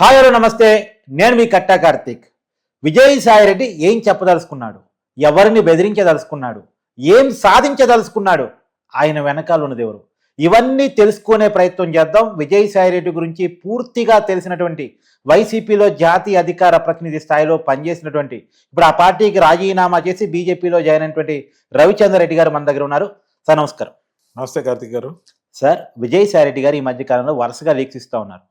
Hi hello నమస్తే. నేను మీ కట్టా కార్తీక్. రెడ్డి ఏం చెప్పదలుచుకున్నాడు? ఎవరిని బెదిరించదలుచుకున్నాడు? ఏం సాధించదలుచుకున్నాడు? ఆయన వెనకాల ఉన్నది ఎవరు? ఇవన్నీ తెలుసుకునే ప్రయత్నం చేద్దాం. విజయసాయి రెడ్డి గురించి పూర్తిగా తెలిసినటువంటి వైసీపీలో జాతీయ అధికార ప్రతినిధి స్థాయిలో పనిచేసినటువంటి ఇప్పుడు ఆ పార్టీకి రాజీనామా చేసి బీజేపీలో జాయిన్ అయినటువంటి రవిచంద్ర రెడ్డి గారు మన దగ్గర ఉన్నారు. సార్ నమస్కారం. నమస్తే కార్తిక్ గారు. సార్ విజయసాయి రెడ్డి గారు ఈ మధ్య కాలంలో వరుసగా లీక్స్ ఇస్తూ ఉన్నారు.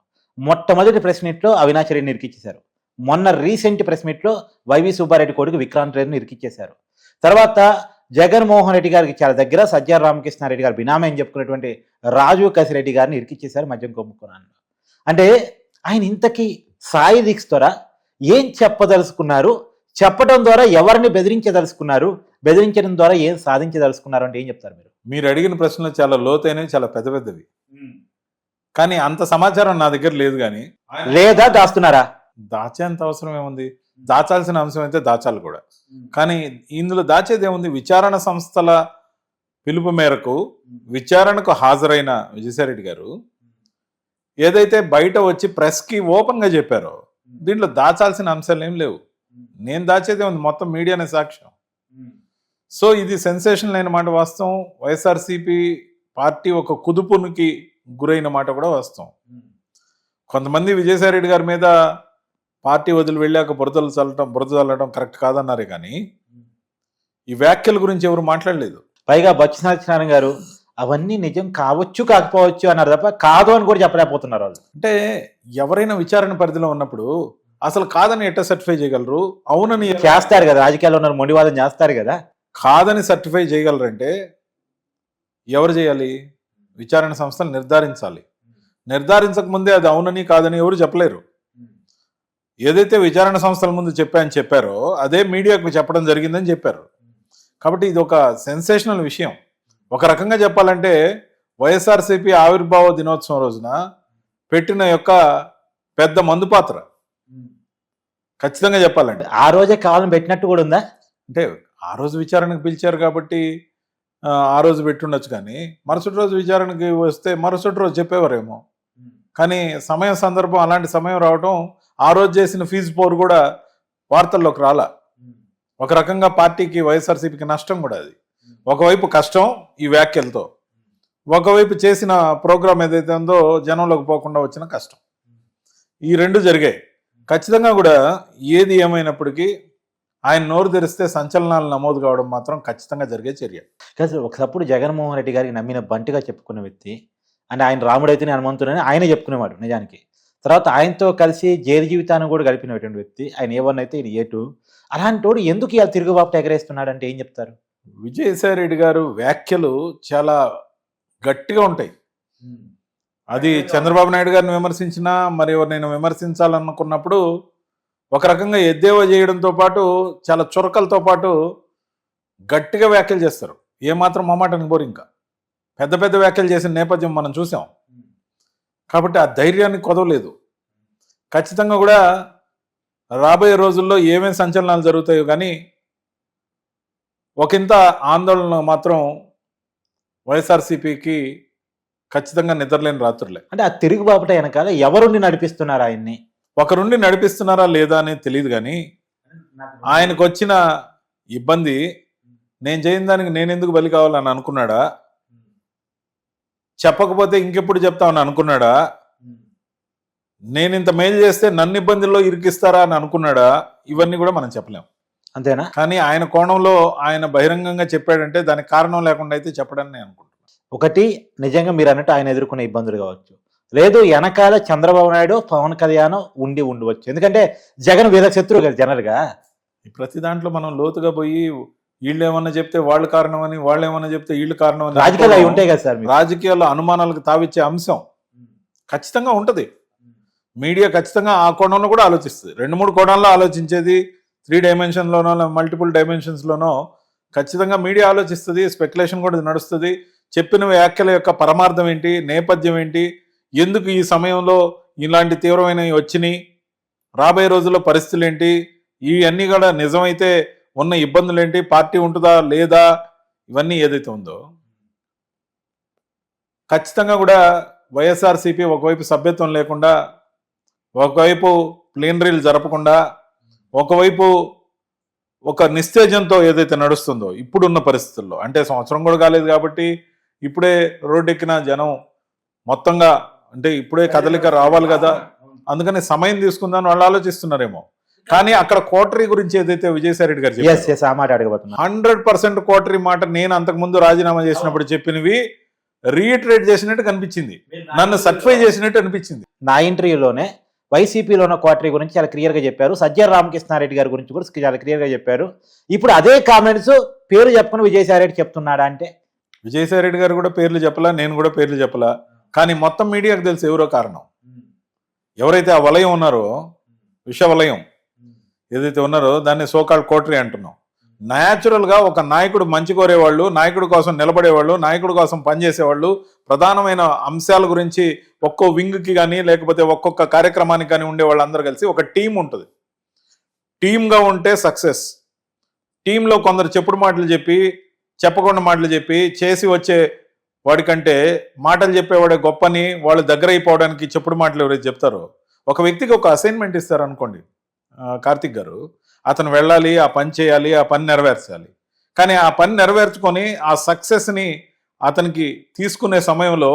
మొట్టమొదటి ప్రెస్ మీట్లో అవినాష్ రెడ్డిని ఇరికిచ్చేశారు. మొన్న రీసెంట్ ప్రెస్ మీట్లో వైవి సుబ్బారెడ్డి కొడుకు విక్రాంత్ రెడ్డిని ఇరికిచ్చేశారు. తర్వాత జగన్మోహన్ రెడ్డి గారికి చాలా దగ్గర సజ్జార్ రామకృష్ణారెడ్డి గారు బినామీ అని చెప్పుకున్నటువంటి రాజు కసిరెడ్డి గారిని ఇరికిచ్చేశారు మద్యం కొమ్ముకున్నాను. అంటే ఆయన ఇంతకీ సాయి దీక్ష ద్వారా ఏం చెప్పదలుచుకున్నారు? చెప్పడం ద్వారా ఎవరిని బెదిరించదలుచుకున్నారు? బెదిరించడం ద్వారా ఏం సాధించదలుచుకున్నారు అంటే ఏం చెప్తారు మీరు? మీరు అడిగిన ప్రశ్నలు చాలా లోతైనవి చాలా పెద్ద పెద్దవి. కానీ అంత సమాచారం నా దగ్గర లేదు కానీ లేదా దాస్తున్నారా? దాచేంత అవసరం ఏముంది? దాచాల్సిన అంశం అయితే దాచాలి కూడా. కానీ ఇందులో దాచేది ఏముంది? విచారణ సంస్థల పిలుపు మేరకు విచారణకు హాజరైన విజయసాయిరెడ్డి గారు ఏదైతే బయట వచ్చి ప్రెస్కి ఓపెన్గా చెప్పారో దీంట్లో దాచాల్సిన అంశాలు ఏం లేవు. నేను దాచేదే ఉంది మొత్తం మీడియానే సాక్ష్యం. సో ఇది సెన్సేషన్ అయిన మాట వాస్తవం. వైఎస్ఆర్సీపీ పార్టీ ఒక కుదుపునికి గురైన మాట కూడా వాస్తవం. కొంతమంది విజయసాయిరెడ్డి గారి మీద పార్టీ వదిలి వెళ్ళాక బురదలు చల్లటం బురద చల్లటం కరెక్ట్ కాదన్నారే కానీ ఈ వ్యాఖ్యల గురించి ఎవరు మాట్లాడలేదు. పైగా బొత్స సత్యనారాయణ గారు అవన్నీ నిజం కావచ్చు కాకపోవచ్చు అన్నారు తప్ప కాదు అని కూడా చెప్పలేకపోతున్నారు వాళ్ళు. అంటే ఎవరైనా విచారణ పరిధిలో ఉన్నప్పుడు అసలు కాదని ఎట్లా సర్టిఫై చేయగలరు? అవునని చేస్తారు కదా రాజకీయాల్లో ఉన్న మొండివాదం చేస్తారు కదా. కాదని సర్టిఫై చేయగలరంటే ఎవరు చేయాలి? విచారణ సంస్థలు నిర్ధారించాలి. నిర్ధారించక ముందే అది అవునని కాదని ఎవరు చెప్పలేరు. ఏదైతే విచారణ సంస్థల ముందు చెప్పాయని చెప్పారో అదే మీడియాకు చెప్పడం జరిగిందని చెప్పారు. కాబట్టి ఇది ఒక సెన్సేషనల్ విషయం. ఒక రకంగా చెప్పాలంటే వైఎస్ఆర్సీపీ ఆవిర్భావ దినోత్సవం రోజున పెట్టిన యొక్క పెద్ద మందు పాత్ర. ఖచ్చితంగా చెప్పాలంటే ఆ రోజే కావాలని పెట్టినట్టు కూడా ఉందా? అంటే ఆ రోజు విచారణకు పిలిచారు కాబట్టి ఆ, రోజు పెట్టుండొచ్చు కానీ మరుసటి రోజు విచారణకి వస్తే మరుసటి రోజు చెప్పేవారేమో. కానీ సమయం సందర్భం అలాంటి సమయం రావటం ఆ రోజు చేసిన ఫీజు పోరు కూడా వార్తల్లోకి రాలా. ఒక రకంగా పార్టీకి వైఎస్ఆర్సీపీకి నష్టం కూడా అది. ఒకవైపు కష్టం ఈ వ్యాఖ్యలతో. ఒకవైపు చేసిన ప్రోగ్రామ్ ఏదైతే ఉందో జనంలోకి పోకుండా వచ్చిన కష్టం. ఈ రెండు జరిగాయి. ఖచ్చితంగా కూడా ఏది ఏమైనప్పటికీ ఆయన నోరు తెరిస్తే సంచలనాలు నమోదు కావడం మాత్రం ఖచ్చితంగా జరిగే చర్య. కాదు ఒకప్పుడు జగన్మోహన్ రెడ్డి గారికి నమ్మిన బంటిగా చెప్పుకున్న వ్యక్తి అంటే ఆయన రాముడైతేనే హనుమంతుడని ఆయన చెప్పుకునేవాడు నిజానికి. తర్వాత ఆయనతో కలిసి జైలు జీవితాన్ని కూడా గడిపినటువంటి వ్యక్తి ఆయన ఏ వన్ అయితే ఏ టూ అలాంటి వాడు ఎందుకు ఇలా తిరుగుబాటు ఎగరేస్తున్నాడు అంటే ఏం చెప్తారు? విజయసాయి రెడ్డి గారు వ్యాఖ్యలు చాలా గట్టిగా ఉంటాయి. అది చంద్రబాబు నాయుడు గారిని విమర్శించినా మరి నేను విమర్శించాలనుకున్నప్పుడు ఒక రకంగా ఎద్దేవా చేయడంతో పాటు చాలా చురకలతో పాటు గట్టిగా వ్యాఖ్యలు చేస్తారు. ఏమాత్రం మొమాటానికి పోరు ఇంకా. పెద్ద పెద్ద వ్యాఖ్యలు చేసిన నేపథ్యం మనం చూసాం. కాబట్టి ఆ ధైర్యాన్ని కొదవలేదు. ఖచ్చితంగా కూడా రాబోయే రోజుల్లో ఏమేమి సంచలనాలు జరుగుతాయో కానీ ఒకంత ఆందోళన మాత్రం వైఎస్ఆర్సీపీకి ఖచ్చితంగా నిద్రలేని రాత్రులే. అంటే ఆ తిరుగుబాపట వెనకాల ఎవరుండి నడిపిస్తున్నారు ఆయన్ని? ఒకరుండి నడిపిస్తున్నారా లేదా అనేది తెలియదు కానీ ఆయనకు వచ్చిన ఇబ్బంది నేను చేయని దానికి నేను ఎందుకు బలి కావాలని అనుకున్నాడా? చెప్పకపోతే ఇంకెప్పుడు చెప్తామని అనుకున్నాడా? నేను ఇంత మెయిల్ చేస్తే నన్ను ఇబ్బందుల్లో ఇరికిస్తారా అని అనుకున్నాడా? ఇవన్నీ కూడా మనం చెప్పలేం. అంతేనా? కానీ ఆయన కోణంలో ఆయన బహిరంగంగా చెప్పాడంటే దానికి కారణం లేకుండా అయితే చెప్పడని నేను అనుకుంటున్నాను. ఒకటి నిజంగా మీరు అన్నట్టు ఆయన ఎదుర్కొనే ఇబ్బందులు కావచ్చు. లేదు వెనకాల చంద్రబాబు నాయుడు పవన్ కళ్యాణ్ ఉండి ఉండవచ్చు. ఎందుకంటే జగన్ వీళ్ళ శత్రువు కదా జనరల్గా. ప్రతి దాంట్లో మనం లోతుగా పోయి వీళ్ళు ఏమన్నా చెప్తే వాళ్ళు కారణం అని వాళ్ళు ఏమన్నా చెప్తే వీళ్ళు కారణం అని రాజకీయాలు అవి ఉంటాయి కదా సార్. రాజకీయాల్లో అనుమానాలకు తావిచ్చే అంశం ఖచ్చితంగా ఉంటది. మీడియా ఖచ్చితంగా ఆ కోణంలో కూడా ఆలోచిస్తుంది. రెండు మూడు కోణాల్లో ఆలోచించేది త్రీ డైమెన్షన్లోనో మల్టిపుల్ డైమెన్షన్స్లోనో ఖచ్చితంగా మీడియా ఆలోచిస్తుంది స్పెక్యులేషన్ కూడా నడుస్తుంది. చెప్పిన వ్యాఖ్యల యొక్క పరమార్థం ఏంటి నేపథ్యం ఏంటి ఎందుకు ఈ సమయంలో ఇలాంటి తీవ్రమైనవి వచ్చినాయి? రాబోయే రోజుల్లో పరిస్థితులు ఏంటి ఇవన్నీ కూడా నిజమైతే ఉన్న ఇబ్బందులు ఏంటి పార్టీ ఉంటుందా లేదా? ఇవన్నీ ఏదైతే ఉందో. ఖచ్చితంగా కూడా వైఎస్ఆర్సీపీ ఒకవైపు సభ్యత్వం లేకుండా ఒకవైపు ప్లీనరీలు జరపకుండా ఒకవైపు ఒక నిస్తేజంతో ఏదైతే నడుస్తుందో ఇప్పుడున్న పరిస్థితుల్లో. అంటే సంవత్సరం కూడా కాలేదు కాబట్టి ఇప్పుడే రోడ్డెక్కిన జనం మొత్తంగా అంటే ఇప్పుడే కదలిక రావాలి కదా. అందుకని సమయం తీసుకుందని వాళ్ళు ఆలోచిస్తున్నారేమో. కానీ అక్కడ కోటరీ గురించి ఏదైతే విజయసాయి రెడ్డి గారు ఆ మాట అడగబోతున్నా. హండ్రెడ్ పర్సెంట్ కోటరీ మాట నేను అంతకుముందు రాజీనామా చేసినప్పుడు చెప్పినవి రీఇటరేట్ చేసినట్టు కనిపించింది. నన్ను సర్టిఫై చేసినట్టు అనిపించింది. నా ఇంటర్వ్యూలోనే వైసీపీలో ఉన్న క్వార్టరీ గురించి చాలా క్లియర్గా చెప్పారు. సజ్జల రామకృష్ణారెడ్డి గారి గురించి కూడా చాలా క్లియర్గా చెప్పారు. ఇప్పుడు అదే కామెంట్స్ పేరు చెప్పుకుని విజయసాయి రెడ్డి చెప్తున్నాడా అంటే? విజయసాయి రెడ్డి గారు కూడా పేర్లు చెప్పలా నేను కూడా పేర్లు చెప్పలా. కానీ మొత్తం మీడియాకు తెలుసు ఎవరో కారణం. ఎవరైతే ఆ వలయం ఉన్నారో విష వలయం ఏదైతే ఉన్నారో దాన్ని సోకాల్ కోటరీ అంటున్నాం. న్యాచురల్గా ఒక నాయకుడు మంచి కోరేవాళ్ళు నాయకుడి కోసం నిలబడేవాళ్ళు నాయకుడి కోసం పనిచేసేవాళ్ళు ప్రధానమైన అంశాల గురించి ఒక్కో వింగ్కి కానీ లేకపోతే ఒక్కొక్క కార్యక్రమానికి కానీ ఉండే వాళ్ళందరూ కలిసి ఒక టీం ఉంటుంది. టీమ్గా ఉంటే సక్సెస్. టీంలో కొందరు చెప్పుడు మాటలు చెప్పి చెప్పకుండా మాటలు చెప్పి చేసి వచ్చే వాడికంటే మాటలు చెప్పేవాడే గొప్పని వాళ్ళు దగ్గర అయిపోవడానికి చెప్పుడు మాటలు ఎవరైతే చెప్తారో ఒక వ్యక్తికి ఒక అసైన్మెంట్ ఇస్తారు అనుకోండి కార్తిక్ గారు అతను వెళ్ళాలి ఆ పని చేయాలి ఆ పని నెరవేర్చాలి. కానీ ఆ పని నెరవేర్చుకొని ఆ సక్సెస్ని అతనికి తీసుకునే సమయంలో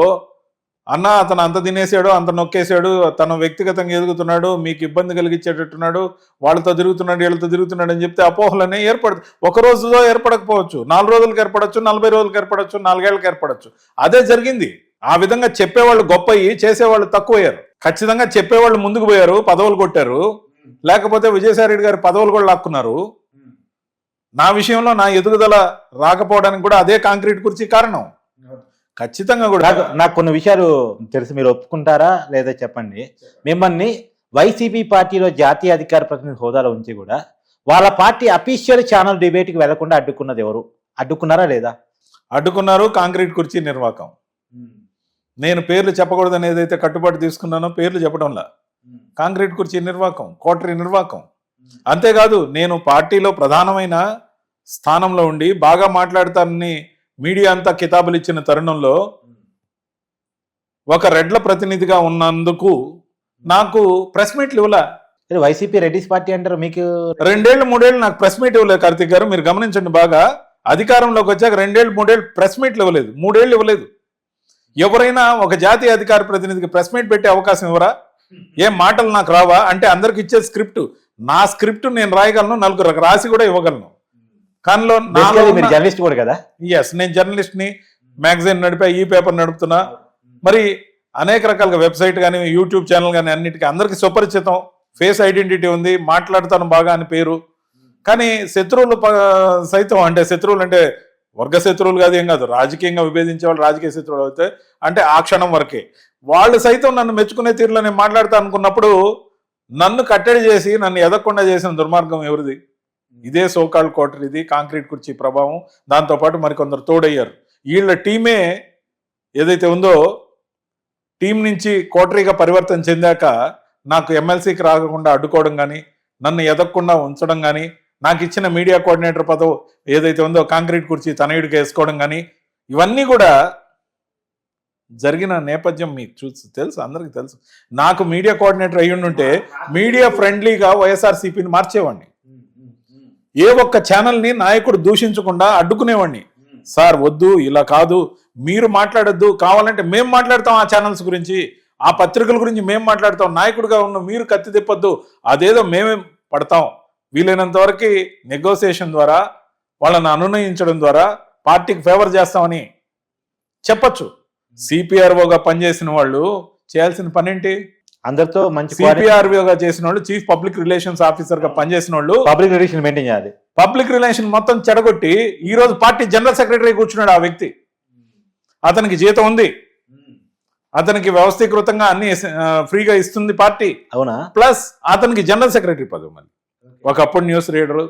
అన్న అతను అంత తినేసాడు అంత నొక్కేసాడు తను వ్యక్తిగతంగా ఎదుగుతున్నాడు మీకు ఇబ్బంది కలిగించేటట్టున్నాడు వాళ్ళతో తిరుగుతున్నాడు వీళ్ళతో తిరుగుతున్నాడు అని చెప్తే అపోహలనే ఏర్పడ ఒక రోజులో ఏర్పడకపోవచ్చు నాలుగు రోజులకు ఏర్పడచ్చు నలభై రోజులకు ఏర్పడచ్చు నాలుగేళ్ళకు ఏర్పడచ్చు. అదే జరిగింది. ఆ విధంగా చెప్పేవాళ్ళు గొప్ప అయ్యి చేసేవాళ్ళు తక్కువయ్యారు. ఖచ్చితంగా చెప్పేవాళ్ళు ముందుకు పోయారు పదవులు కొట్టారు. లేకపోతే విజయసాయి రెడ్డి గారి పదవులు కూడా లాక్కున్నారు. నా విషయంలో నా ఎదుగుదల రాకపోవడానికి కూడా అదే కాంక్రీట్ కుర్చీ కారణం. ఖచ్చితంగా కూడా నాకు నాకు కొన్ని విషయాలు తెలుసు. మీరు ఒప్పుకుంటారా లేదా చెప్పండి. మిమ్మల్ని వైసీపీ పార్టీలో జాతీయ అధికార ప్రతినిధి హోదాలో ఉంచి కూడా వాళ్ళ పార్టీ అఫీషియల్ ఛానల్ డిబేట్కి వెళ్ళకుండా అడ్డుకున్నది ఎవరు? అడ్డుకున్నారా లేదా? అడ్డుకున్నారు కాంక్రీట్ కుర్చీ నిర్వాకం. నేను పేర్లు చెప్పకూడదని ఏదైతే కట్టుబాటు తీసుకున్నానో. పేర్లు చెప్పడంలా. కాంక్రీట్ కుర్చీ నిర్వాకం కోటరీ నిర్వాకం. అంతేకాదు నేను పార్టీలో ప్రధానమైన స్థానంలో ఉండి బాగా మాట్లాడతానని మీడియా అంతా కితాబులు ఇచ్చిన తరుణంలో ఒక రెడ్ల ప్రతినిధిగా ఉన్నందుకు నాకు ప్రెస్ మీట్లు ఇవ్వలే. వైసీపీ రెడ్డిస్ పార్టీ అంటారు మీకు రెండేళ్ళు మూడేళ్ళు నాకు ప్రెస్ మీట్ ఇవ్వలేదు కార్తిక్ గారు. మీరు గమనించండి బాగా అధికారంలోకి వచ్చాక రెండేళ్ళు మూడేళ్ళు ప్రెస్ మీట్లు ఇవ్వలేదు. మూడేళ్ళు ఇవ్వలేదు. ఎవరైనా ఒక జాతీయ అధికార ప్రతినిధికి ప్రెస్ మీట్ పెట్టే అవకాశం ఇవ్వరా? ఏం మాటలు నాకు రావా? అంటే అందరికి ఇచ్చే స్క్రిప్ట్. నా స్క్రిప్ట్ నేను రాయగలను నలుగురికి రాసి కూడా ఇవ్వగలను. కానీ Basically మీరు జర్నలిస్ట్ కూడా కదా? ఎస్ నేను జర్నలిస్ట్ని మ్యాగజైన్ నడిపా ఈ పేపర్ నడుపుతున్నా. మరి అనేక రకాలుగా వెబ్సైట్ కానీ యూట్యూబ్ ఛానల్ కానీ అన్నిటికీ అందరికీ సుపరిచితం. ఫేస్ ఐడెంటిటీ ఉంది మాట్లాడతాను బాగా అని పేరు. కానీ శత్రువులు సైతం అంటే శత్రువులు అంటే వర్గ శత్రువులు కాదు ఏం కాదు. రాజకీయంగా విభేదించే వాళ్ళు రాజకీయ శత్రువులు అయితే అంటే ఆ క్షణం వరకే. వాళ్ళు సైతం నన్ను మెచ్చుకునే తీరులో నేను మాట్లాడతా అనుకున్నప్పుడు నన్ను కట్టడి చేసి నన్ను ఎదగకుండా చేసిన దుర్మార్గం ఎవరిది? ఇదే సోకాల్ కోటరీది కాంక్రీట్ కుర్చీ ప్రభావం. దాంతోపాటు మరికొందరు తోడయ్యారు. వీళ్ళ టీమే ఏదైతే ఉందో టీం నుంచి కోటరీగా పరివర్తన చెందాక నాకు ఎమ్మెల్సీకి రాకుండా అడ్డుకోవడం కానీ నన్ను ఎదగకుండా ఉంచడం కానీ నాకు ఇచ్చిన మీడియా కోఆర్డినేటర్ పదవి ఏదైతే ఉందో కాంక్రీట్ కుర్చీ తనయుడికి వేసుకోవడం కానీ ఇవన్నీ కూడా జరిగిన నేపథ్యం మీకు చూసి తెలుసు అందరికీ తెలుసు. నాకు మీడియా కోఆర్డినేటర్ అయ్యి ఉంటే మీడియా ఫ్రెండ్లీగా వైఎస్ఆర్సీపీని మార్చేవాడిని. ఏ ఒక్క ఛానల్ని నాయకుడు దూషించకుండా అడ్డుకునేవాడిని సార్ వద్దు ఇలా కాదు. మీరు మాట్లాడొద్దు. కావాలంటే మేము మాట్లాడతాం ఆ ఛానల్స్ గురించి. ఆ పత్రికల గురించి మేము మాట్లాడతాం. నాయకుడిగా ఉన్న మీరు కత్తి తిప్పొద్దు. అదేదో మేమే పడతాం. వీలైనంత వరకు నెగోసియేషన్ ద్వారా వాళ్ళని అనునయించడం ద్వారా పార్టీకి ఫేవర్ చేస్తామని చెప్పొచ్చు. సిపిఆర్ఓగా పనిచేసిన వాళ్ళు చేయాల్సిన పని ఏంటి అందరితో మంచి సిపిఆర్ఓగా చేసిన వాళ్ళు చీఫ్ పబ్లిక్ రిలేషన్స్ ఆఫీసర్గా పనిచేసిన వాళ్ళు పబ్లిక్ రిలేషన్ మెయింటైన్ చేయాలి. పబ్లిక్ రిలేషన్ మొత్తం చెడగొట్టి ఈ రోజు పార్టీ జనరల్ సెక్రటరీ కూర్చున్నాడు ఆ వ్యక్తి. అతనికి జీతం ఉంది. అతనికి వ్యవస్థీకృతంగా అన్ని ఫ్రీగా ఇస్తుంది పార్టీ. అవునా? ప్లస్ అతనికి జనరల్ సెక్రటరీ పదవి మళ్ళీ. ఒకప్పుడు న్యూస్ రీడరు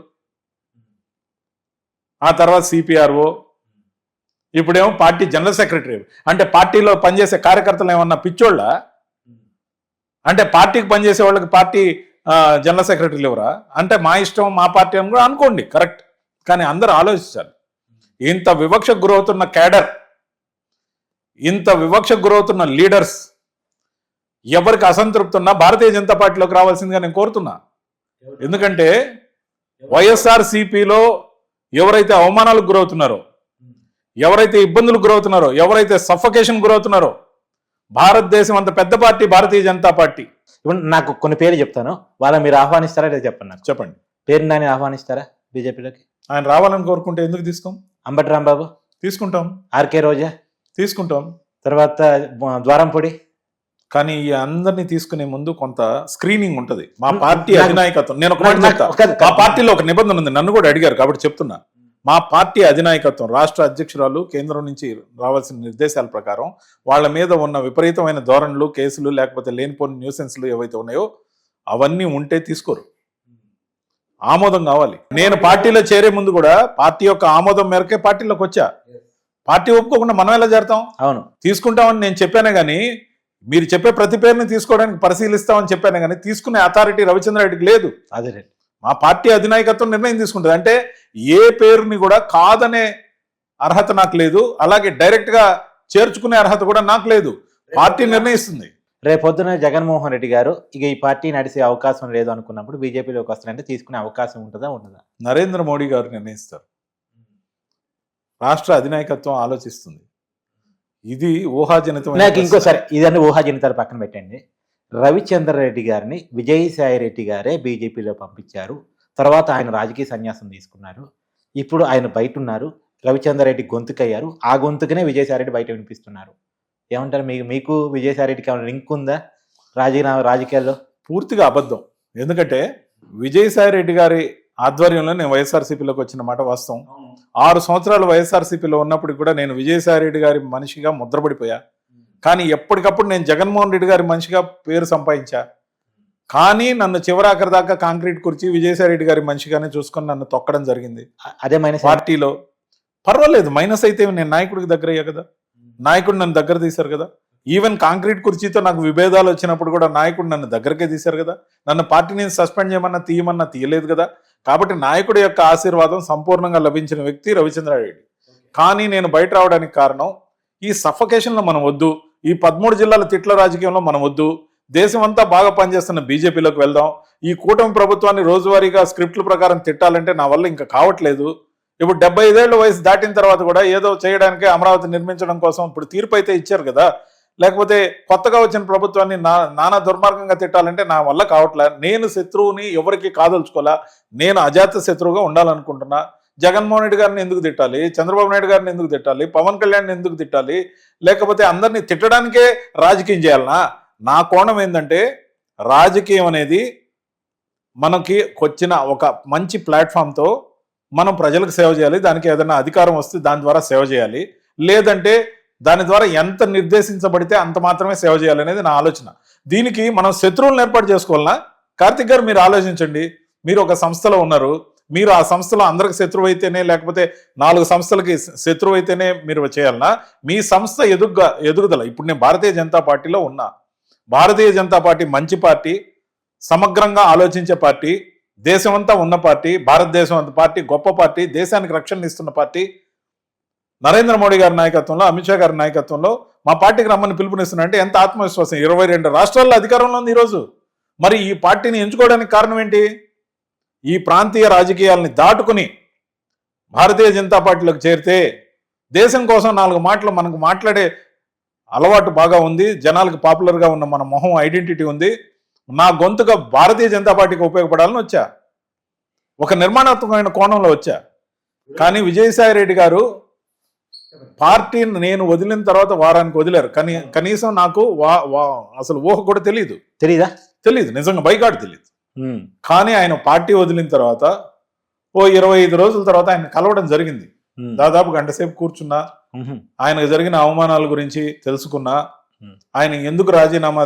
ఆ తర్వాత సిపిఆర్ఓ ఇప్పుడేమో పార్టీ జనరల్ సెక్రటరీ అంటే పార్టీలో పనిచేసే కార్యకర్తలు ఏమన్నా పిచ్చోళ్ళ? అంటే పార్టీకి పనిచేసే వాళ్ళకి పార్టీ జనరల్ సెక్రటరీలు ఎవరా? అంటే మా ఇష్టం మా పార్టీ అని కూడా అనుకోండి కరెక్ట్. కానీ అందరూ ఆలోచించాలి. ఇంత వివక్షకు గురవుతున్న క్యాడర్ ఇంత వివక్షకు గురవుతున్న లీడర్స్ ఎవరికి అసంతృప్తి ఉన్నా భారతీయ జనతా పార్టీలోకి రావాల్సిందిగా నేను కోరుతున్నా. ఎందుకంటే వైఎస్ఆర్ సిపిలో ఎవరైతే అవమానాలకు గురవుతున్నారో ఎవరైతే ఇబ్బందులకు గురవుతున్నారో ఎవరైతే సఫకేషన్ గురవుతున్నారో భారతదేశం అంత పెద్ద పార్టీ భారతీయ జనతా పార్టీ. ఇప్పుడు నాకు కొన్ని పేర్లు చెప్తాను. వాళ్ళ మీరు ఆహ్వానిస్తారా లేదా చెప్పండి నాకు? చెప్పండి. పేరు నాని ఆహ్వానిస్తారా బీజేపీలోకి? ఆయన రావాలని కోరుకుంటే ఎందుకు తీసుకోం? అంబటి రాంబాబు? తీసుకుంటాం. ఆర్కే రోజా? తీసుకుంటాం. తర్వాత ద్వారంపొడి? కానీ ఈ అందరినీ తీసుకునే ముందు కొంత స్క్రీనింగ్ ఉంటది. మా పార్టీ అధినాయకత్వం. నేను ఒక మాట చెప్తా. మా పార్టీలో ఒక నిబంధన ఉంది. నన్ను కూడా అడిగారు కాబట్టి చెప్తున్నా. మా పార్టీ అధినాయకత్వం రాష్ట్ర అధ్యక్షురాలు కేంద్రం నుంచి రావాల్సిన నిర్దేశాల ప్రకారం వాళ్ళ మీద ఉన్న విపరీతమైన ధోరణులు కేసులు లేకపోతే లేనిపోని న్యూసెన్స్లు ఏవైతే ఉన్నాయో అవన్నీ ఉంటే తీసుకోరు. ఆమోదం కావాలి. నేను పార్టీలో చేరే ముందు కూడా పార్టీ యొక్క ఆమోదం మేరకే పార్టీలోకి వచ్చా? పార్టీ ఒప్పుకోకుండా మనం ఎలా చేరతాం? అవును. తీసుకుంటామని నేను చెప్పానే కానీ మీరు చెప్పే ప్రతి పేరుని తీసుకోవడానికి పరిశీలిస్తామని చెప్పానే కానీ తీసుకునే అథారిటీ రవిచంద్ర రెడ్డికి లేదు. అదే రండి మా పార్టీ అధినాయకత్వం నిర్ణయం తీసుకుంటుంది. అంటే ఏ పేరుని కూడా కాదనే అర్హత నాకు లేదు. అలాగే డైరెక్ట్గా చేర్చుకునే అర్హత కూడా నాకు లేదు. పార్టీ నిర్ణయిస్తుంది. రేపొద్దున జగన్మోహన్ రెడ్డి గారు ఇక ఈ పార్టీ నడిచే అవకాశం లేదు అనుకున్నప్పుడు బీజేపీలోకి వస్తారంటే తీసుకునే అవకాశం ఉంటుందా ఉండదా? నరేంద్ర మోడీ గారు నిర్ణయిస్తారు. రాష్ట్ర అధినాయకత్వం ఆలోచిస్తుంది. ఇది ఊహాజనితమైన నాకు ఇంకోసారి ఇదన్నీ ఊహాజనితాలు పక్కన పెట్టండి. రవిచంద్ర రెడ్డి గారిని విజయసాయి రెడ్డి గారే బీజేపీలో పంపించారు. తర్వాత ఆయన రాజకీయ సన్యాసం తీసుకున్నారు. ఇప్పుడు ఆయన బయట ఉన్నారు రవిచంద్ర రెడ్డి గొంతుకయ్యారు. ఆ గొంతుకనే విజయసాయి రెడ్డి బయట వినిపిస్తున్నారు. ఏమంటారు? మీకు మీకు విజయసాయి రెడ్డికి ఏమైనా లింక్ ఉందా? రాజకీయ రాజకీయాల్లో? పూర్తిగా అబద్ధం. ఎందుకంటే విజయసాయి రెడ్డి గారి ఆధ్వర్యంలో నేను వైఎస్ఆర్సీపీలోకి వచ్చిన మాట వాస్తవం. ఆరు సంవత్సరాలు వైఎస్ఆర్సీపీలో ఉన్నప్పుడు కూడా నేను విజయసాయి రెడ్డి గారి మనిషిగా ముద్రపడిపోయా. కానీ ఎప్పటికప్పుడు నేను జగన్మోహన్ రెడ్డి గారి మనిషిగా పేరు సంపాదించా. కానీ నన్ను చివరాఖరి దాకా కాంక్రీట్ కుర్చీ విజయసాయి రెడ్డి గారి మనిషిగానే చూసుకొని నన్ను తొక్కడం జరిగింది. అదే మైనస్ పార్టీలో. పర్వాలేదు మైనస్ అయితే నేను నాయకుడికి దగ్గర అయ్యా కదా. నాయకుడు నన్ను దగ్గర తీశారు కదా. ఈవెన్ కాంక్రీట్ కుర్చీతో నాకు విభేదాలు వచ్చినప్పుడు కూడా నాయకుడు నన్ను దగ్గరకే తీశారు కదా. నన్ను పార్టీ నుంచి సస్పెండ్ చేయమన్నా తీయమన్నా తీయలేదు కదా. కాబట్టి నాయకుడి యొక్క ఆశీర్వాదం సంపూర్ణంగా లభించిన వ్యక్తి రవిచంద్రారెడ్డి. కానీ నేను బయట రావడానికి కారణం ఈ సఫకేషన్లో మనం వద్దు. ఈ పదమూడు జిల్లాల తిట్ల రాజకీయంలో మనం వద్దు. దేశమంతా బాగా పనిచేస్తున్న బీజేపీలోకి వెళ్దాం. ఈ కూటమి ప్రభుత్వాన్ని రోజువారీగా స్క్రిప్ట్ల ప్రకారం తిట్టాలంటే నా వల్ల ఇంకా కావట్లేదు. ఇప్పుడు డెబ్బై ఐదేళ్ళ వయసు దాటిన తర్వాత కూడా ఏదో చేయడానికి అమరావతి నిర్మించడం కోసం ఇప్పుడు తీర్పు అయితే ఇచ్చారు కదా. లేకపోతే కొత్తగా వచ్చిన ప్రభుత్వాన్ని నా నానా దుర్మార్గంగా తిట్టాలంటే నా వల్ల కావట్లే? నేను శత్రువుని ఎవరికి కాదలుచుకోలే? నేను అజాత శత్రువుగా ఉండాలనుకుంటున్నా. జగన్మోహన్ రెడ్డి గారిని ఎందుకు తిట్టాలి? చంద్రబాబు నాయుడు గారిని ఎందుకు తిట్టాలి? పవన్ కళ్యాణ్ ఎందుకు తిట్టాలి? లేకపోతే అందరినీ తిట్టడానికే రాజకీయం చేయాలనా? నా కోణం ఏంటంటే రాజకీయం అనేది మనకి వచ్చిన ఒక మంచి ప్లాట్ఫామ్తో మనం ప్రజలకు సేవ చేయాలి. దానికి ఏదైనా అధికారం వస్తే దాని ద్వారా సేవ చేయాలి. లేదంటే దాని ద్వారా ఎంత నిర్దేశించబడితే అంత మాత్రమే సేవ చేయాలి అనేది నా ఆలోచన. దీనికి మనం శత్రువులను ఏర్పాటు చేసుకోవాలన్నా కార్తిక్ గారు మీరు ఆలోచించండి. మీరు ఒక సంస్థలో ఉన్నారు. మీరు ఆ సంస్థలో అందరికి శత్రువు అయితేనే లేకపోతే నాలుగు సంస్థలకి శత్రువు అయితేనే మీరు చేయాలన్నా మీ సంస్థ ఎదుగుగా ఎదుగుదల ఇప్పుడు నేను భారతీయ జనతా పార్టీలో ఉన్నా. భారతీయ జనతా పార్టీ మంచి పార్టీ సమగ్రంగా ఆలోచించే పార్టీ దేశమంతా ఉన్న పార్టీ భారతదేశం అంత పార్టీ గొప్ప పార్టీ దేశానికి రక్షణ ఇస్తున్న పార్టీ. నరేంద్ర మోడీ గారి నాయకత్వంలో అమిత్ షా గారి నాయకత్వంలో మా పార్టీకి రమ్మని పిలుపునిస్తున్నా అంటే ఎంత ఆత్మవిశ్వాసం? ఇరవై రెండు రాష్ట్రాల్లో అధికారంలో ఉంది ఈరోజు. మరి ఈ పార్టీని ఎంచుకోవడానికి కారణం ఏంటి? ఈ ప్రాంతీయ రాజకీయాలని దాటుకుని భారతీయ జనతా పార్టీలోకి చేరితే దేశం కోసం నాలుగు మాటలు మనకు మాట్లాడే అలవాటు బాగా ఉంది. జనాలకు పాపులర్గా ఉన్న మన మొహం ఐడెంటిటీ ఉంది. నా గొంతుగా భారతీయ జనతా పార్టీకి ఉపయోగపడాలని వచ్చా? ఒక నిర్మాణాత్మకమైన కోణంలో వచ్చా? కానీ విజయసాయి రెడ్డి గారు పార్టీని నేను వదిలిన తర్వాత వారానికి వదిలేరు. కానీ కనీసం నాకు వా వా అసలు ఊహ కూడా తెలియదు తెలీదా? తెలియదు నిజంగా బైకాట్ తెలియదు కానీ ఆయన పార్టీ వదిలిన తర్వాత ఓ ఇరవై ఐదు రోజుల తర్వాత ఆయన కలవడం జరిగింది. దాదాపు గంట సేపు కూర్చున్నా ఆయనకు జరిగిన అవమానాల గురించి తెలుసుకున్నా. ఆయన ఎందుకు రాజీనామా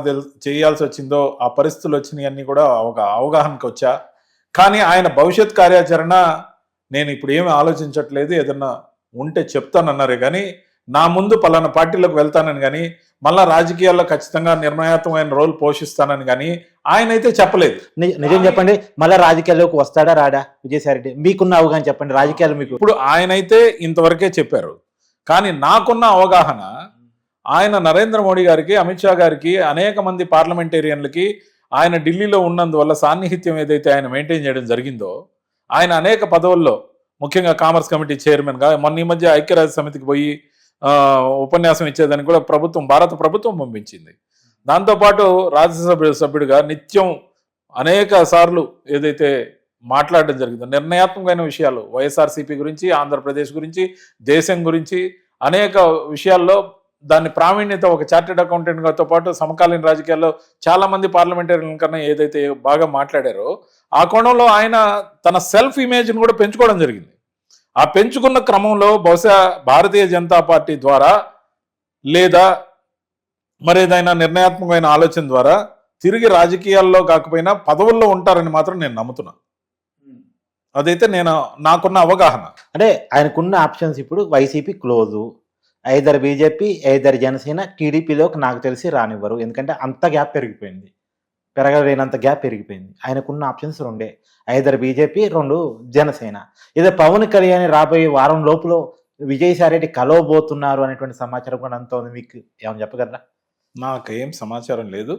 చేయాల్సి వచ్చిందో ఆ పరిస్థితులు వచ్చినాయన్నీ కూడా ఒక అవగాహనకు వచ్చా. కానీ ఆయన భవిష్యత్ కార్యాచరణ నేను ఇప్పుడు ఏమి ఆలోచించట్లేదు ఏదన్నా ఉంటే చెప్తానన్నారే కానీ నా ముందు పలానా పార్టీలోకి వెళ్తానని కానీ మళ్ళా రాజకీయాల్లో ఖచ్చితంగా నిర్ణయాత్మకమైన రోల్ పోషిస్తానని కానీ ఆయన అయితే చెప్పలేదు నిజం చెప్పండి మళ్ళీ రాజకీయాల్లోకి వస్తాడా రాడా? విజయసాయి రెడ్డి మీకున్న అవగాహన చెప్పండి రాజకీయాలు మీకు. ఇప్పుడు ఆయనైతే ఇంతవరకే చెప్పారు. కానీ నాకున్న అవగాహన ఆయన నరేంద్ర మోడీ గారికి అమిత్ షా గారికి అనేక మంది పార్లమెంటేరియన్లకి ఆయన ఢిల్లీలో ఉన్నందువల్ల సాన్నిహిత్యం ఏదైతే ఆయన మెయింటైన్ చేయడం జరిగిందో ఆయన అనేక పదవుల్లో ముఖ్యంగా కామర్స్ కమిటీ చైర్మన్గా మొన్న ఈ మధ్య ఐక్యరాజ్య సమితికి పోయి ఉపన్యాసం ఇచ్చేదని కూడా ప్రభుత్వం భారత ప్రభుత్వం పంపించింది. దాంతోపాటు రాజ్యసభ సభ్యుడిగా నిత్యం అనేక సార్లు ఏదైతే మాట్లాడడం జరిగిందో నిర్ణయాత్మకమైన విషయాలు వైఎస్ఆర్సీపీ గురించి ఆంధ్రప్రదేశ్ గురించి దేశం గురించి అనేక విషయాల్లో దాని ప్రావీణ్యత ఒక చార్టెడ్ అకౌంటెంట్తో పాటు సమకాలీన రాజకీయాల్లో చాలామంది పార్లమెంటరీల కన్నా ఏదైతే బాగా మాట్లాడారో ఆ కోణంలో ఆయన తన సెల్ఫ్ ఇమేజ్ని కూడా పెంచుకోవడం జరిగింది. ఆ పెంచుకున్న క్రమంలో బహుశా భారతీయ జనతా పార్టీ ద్వారా లేదా మరేదైనా నిర్ణయాత్మకమైన ఆలోచన ద్వారా తిరిగి రాజకీయాల్లో కాకపోయినా పదవుల్లో ఉంటారని మాత్రం నేను నమ్ముతున్నా. అదైతే నేను నాకున్న అవగాహన. అంటే ఆయనకున్న ఆప్షన్స్ ఇప్పుడు YCP close either BJP either Janasena టీడీపీలోకి నాకు తెలిసి రానివ్వరు. ఎందుకంటే అంత గ్యాప్ పెరిగిపోయింది. పెరగలేనంత గ్యాప్ పెరిగిపోయింది. ఆయనకున్న ఆప్షన్స్ రెండే. ఐదర్ బీజేపీ రెండు జనసేన. ఇదే పవన్ కళ్యాణ్ రాబోయే వారం లోపల విజయసాయిరెడ్డి కలవబోతున్నారు అనేటువంటి సమాచారం కూడా అంత ఉంది. మీకు ఏమైనా చెప్పగలరా? నాకేం సమాచారం లేదు.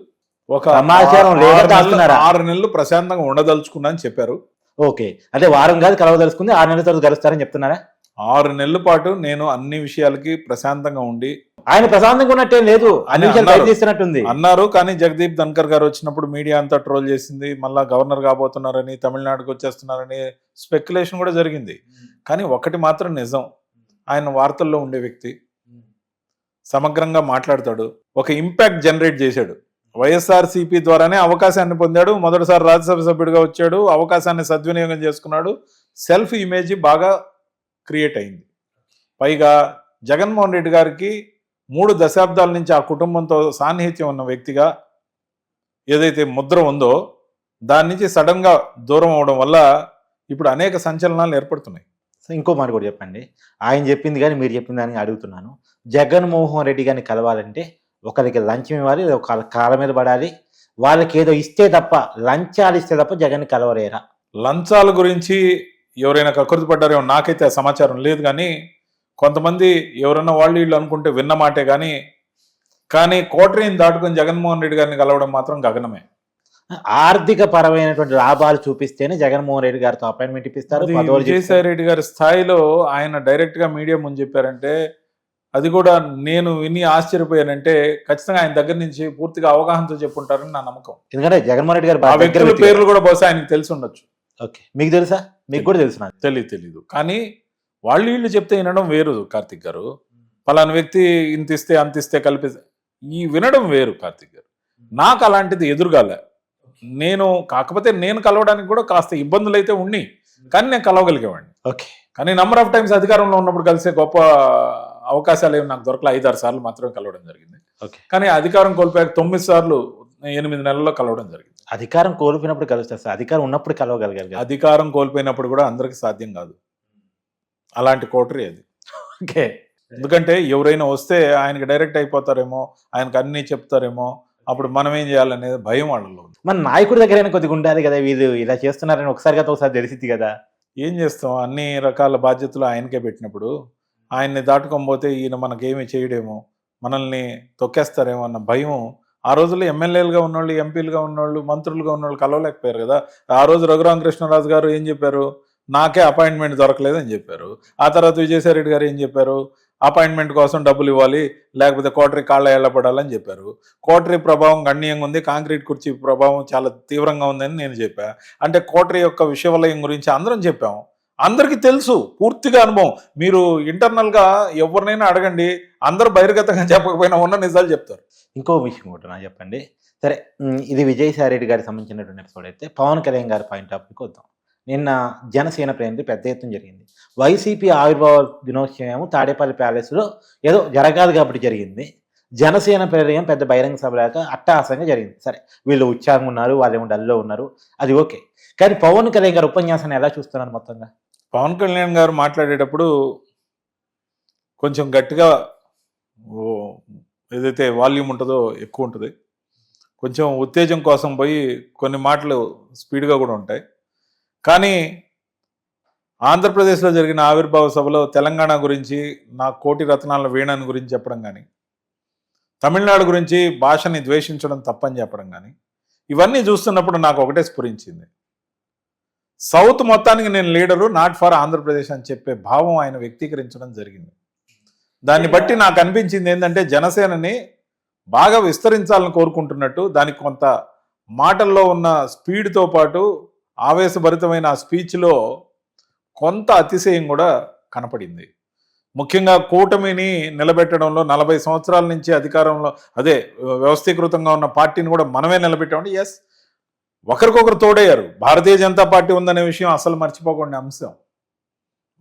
ఒక సమాచారం లేదా? ఆరు నెలలు ప్రశాంతంగా ఉండదలుచుకున్నా అని చెప్పారు. ఓకే. అదే వారం కాదు కలవదలుచుకుంది ఆరు నెలల తర్వాత కలుస్తారని చెప్తున్నారా? ఆరు నెలల పాటు నేను అన్ని విషయాలకి ప్రశాంతంగా ఉండి ఆయన ప్రశాంతంగా ఉన్నట్టేం లేదు. అన్ని అని విషయాలు అన్నారు. బయట తీస్తున్నట్టుంది అన్నారు కానీ జగదీప్ ధన్కర్ గారు వచ్చినప్పుడు మీడియా అంతా ట్రోల్ చేసింది మళ్ళా గవర్నర్ కాబోతున్నారని తమిళనాడుకు వచ్చేస్తున్నారని స్పెక్యులేషన్ కూడా జరిగింది. కానీ ఒకటి మాత్రం నిజం. ఆయన వార్తల్లో ఉండే వ్యక్తి సమగ్రంగా మాట్లాడతాడు ఒక ఇంపాక్ట్ జనరేట్ చేశాడు. వైఎస్ఆర్ సిపి ద్వారానే అవకాశాన్ని పొందాడు మొదటిసారి రాజ్యసభ సభ్యుడిగా వచ్చాడు అవకాశాన్ని సద్వినియోగం చేసుకున్నాడు సెల్ఫ్ ఇమేజ్ బాగా క్రియేట్ అయింది. పైగా జగన్మోహన్ రెడ్డి గారికి మూడు దశాబ్దాల నుంచి ఆ కుటుంబంతో సాన్నిహిత్యం ఉన్న వ్యక్తిగా ఏదైతే ముద్ర ఉందో దాని నుంచి సడన్గా దూరం అవడం వల్ల ఇప్పుడు అనేక సంచలనాలు ఏర్పడుతున్నాయి. ఇంకో మాట కూడా చెప్పండి. ఆయన చెప్పింది కానీ మీరు చెప్పింది అని అడుగుతున్నాను. జగన్మోహన్ రెడ్డి గారిని కలవాలంటే ఒకరికి లంచం ఇవ్వాలి ఒక కాళ్ళ మీద పడాలి. వాళ్ళకి ఏదో ఇస్తే తప్ప లంచాలు ఇస్తే తప్ప జగన్ కలవలేరా లంచాల గురించి ఎవరైనా కకృతి పడ్డారేమో నాకైతే ఆ సమాచారం లేదు కానీ కొంతమంది ఎవరైనా వాళ్ళు వీళ్ళు అనుకుంటే విన్న మాటే కానీ కానీ కోటరీని దాటుకొని జగన్మోహన్ రెడ్డి గారిని కలవడం మాత్రం గగనమే. ఆర్థిక పరమైనటువంటి లాభాలు చూపిస్తేనే జగన్మోహన్ రెడ్డి గారితో అపాయింట్మెంట్ ఇప్పిస్తారు విజయసాయి. రెడ్డి గారి స్థాయిలో ఆయన డైరెక్ట్గా మీడియా ముందు చెప్పారంటే అది కూడా నేను విని ఆశ్చర్యపోయానంటే ఖచ్చితంగా ఆయన దగ్గర నుంచి పూర్తిగా అవగాహనతో చెప్పుంటారని నా నమ్మకం. ఎందుకంటే జగన్మోహన్ రెడ్డి గారు పేర్లు కూడా బహుశా ఆయనకు తెలిసి ఉండొచ్చు. ఓకే. మీకు తెలుసా? మీకు కూడా తెలుసు నాకు. తెలియదు తెలీదు. కానీ వాళ్ళు వీళ్ళు చెప్తే వినడం వేరు కార్తిక్ గారు. పలానా వ్యక్తి ఇంత ఇస్తే అంత ఇస్తే కలిపి ఈ వినడం వేరు కార్తిక్ గారు. నాకు అలాంటిది ఎదురుగాలే. నేను కాకపోతే నేను కలవడానికి కూడా కాస్త ఇబ్బందులు అయితే ఉన్నాయి. కానీ నేను కలవగలిగేవాడిని. ఓకే. కానీ నంబర్ ఆఫ్ టైమ్స్ అధికారంలో ఉన్నప్పుడు కలిసే గొప్ప అవకాశాలు ఏమి నాకు దొరకలే. ఐదారు సార్లు మాత్రమే కలవడం జరిగింది. ఓకే. కానీ అధికారం కోల్పోయాక తొమ్మిది సార్లు ఎనిమిది నెలల్లో కలవడం జరిగింది. అధికారం కోల్పోయినప్పుడు కలుస్తారు సార్. అధికారం ఉన్నప్పుడు కలవగలిగారు కదా. అధికారం కోల్పోయినప్పుడు కూడా అందరికి సాధ్యం కాదు. అలాంటి కోటరీ అది. ఓకే. ఎందుకంటే ఎవరైనా వస్తే ఆయనకి డైరెక్ట్ అయిపోతారేమో ఆయనకు అన్ని చెప్తారేమో అప్పుడు మనం ఏం చేయాలనేది భయం వాళ్ళలో ఉంది. మన నాయకుడి దగ్గరైనా కొద్దిగా ఉండాలి కదా వీళ్ళు ఇలా చేస్తున్నారని ఒకసారి కదా ఒకసారి తెలిసింది కదా. ఏం చేస్తాం? అన్ని రకాల బాధ్యతలు ఆయనకే పెట్టినప్పుడు ఆయన్ని దాటుకోకపోతే ఈయన మనకేమి చేయడేమో మనల్ని తొక్కేస్తారేమో అన్న భయం ఆ రోజుల్లో ఎమ్మెల్యేలుగా ఉన్నోళ్ళు ఎంపీలుగా ఉన్నోళ్ళు మంత్రులుగా ఉన్నోళ్ళు కలవలేకపోయారు కదా. ఆ రోజు రఘురామకృష్ణరాజు గారు ఏం చెప్పారు? నాకే అపాయింట్మెంట్ దొరకలేదని చెప్పారు. ఆ తర్వాత విజయసాయిరెడ్డి గారు ఏం చెప్పారు? అపాయింట్మెంట్ కోసం డబ్బులు ఇవ్వాలి లేకపోతే కోటరీ కాళ్ళ ఎళ్ళపడాలని చెప్పారు. కోటరీ ప్రభావం గణనీయంగా ఉంది కాంక్రీట్ కుర్చీ ప్రభావం చాలా తీవ్రంగా ఉందని నేను చెప్పాను అంటే కోటరీ యొక్క విషయవలయం గురించి అందరం చెప్పాము. అందరికీ తెలుసు పూర్తిగా అనుభవం. మీరు ఇంటర్నల్గా ఎవరినైనా అడగండి అందరూ బహిర్గతంగా చెప్పకపోయినా ఉన్న నిజాలు చెప్తారు. ఇంకో విషయం కూడా నాకు చెప్పండి. సరే ఇది విజయసాయి రెడ్డి గారికి సంబంధించినటువంటి ఎపిసోడ్ అయితే పవన్ కళ్యాణ్ గారి పాయింట్ ఆఫ్ వద్దాం. నిన్న జనసేన ప్రేమిది పెద్ద ఎత్తున జరిగింది. వైసీపీ ఆవిర్భావ దినోత్సవం తాడేపల్లి ప్యాలెస్లో ఏదో జరగాలి కాబట్టి జరిగింది. జనసేన ప్రేరయం పెద్ద బహిరంగ సభ లేక అట్టహాసంగా జరిగింది. సరే వీళ్ళు ఉత్సాహంగా ఉన్నారు వాళ్ళు ఏమో డల్లో ఉన్నారు. అది ఓకే. కానీ పవన్ కళ్యాణ్ గారు ఉపన్యాసాన్ని ఎలా చూస్తున్నారు మొత్తంగా? పవన్ కళ్యాణ్ గారు మాట్లాడేటప్పుడు కొంచెం గట్టిగా ఏదైతే వాల్యూమ్ ఉంటుందో ఎక్కువ ఉంటుంది. కొంచెం ఉత్తేజం కోసం పోయి కొన్ని మాటలు స్పీడ్గా కూడా ఉంటాయి. కానీ ఆంధ్రప్రదేశ్లో జరిగిన ఆవిర్భావ సభలో తెలంగాణ గురించి నా కోటి రత్నాల వీణాన్ని గురించి చెప్పడం కానీ తమిళనాడు గురించి భాషని ద్వేషించడం తప్పని చెప్పడం కానీ ఇవన్నీ చూస్తున్నప్పుడు నాకు ఒకటే స్ఫురించింది. సౌత్ మొత్తానికి నేను లీడరు నాట్ ఫర్ ఆంధ్రప్రదేశ్ అని చెప్పే భావం ఆయన వ్యక్తీకరించడం జరిగింది. దాన్ని బట్టి నాకు అనిపించింది ఏంటంటే జనసేనని బాగా విస్తరించాలని కోరుకుంటున్నట్టు దానికి కొంత మాటల్లో ఉన్న స్పీడ్తో పాటు ఆవేశభరితమైన ఆ స్పీచ్లో కొంత అతిశయం కూడా కనపడింది. ముఖ్యంగా కూటమిని నిలబెట్టడంలో నలభై సంవత్సరాల నుంచి అధికారంలో అదే వ్యవస్థీకృతంగా ఉన్న పార్టీని కూడా మనమే నిలబెట్టామంటే ఎస్ ఒకరికొకరు తోడయ్యారు. భారతీయ జనతా పార్టీ ఉందనే విషయం అసలు మర్చిపోకుండా అంశం.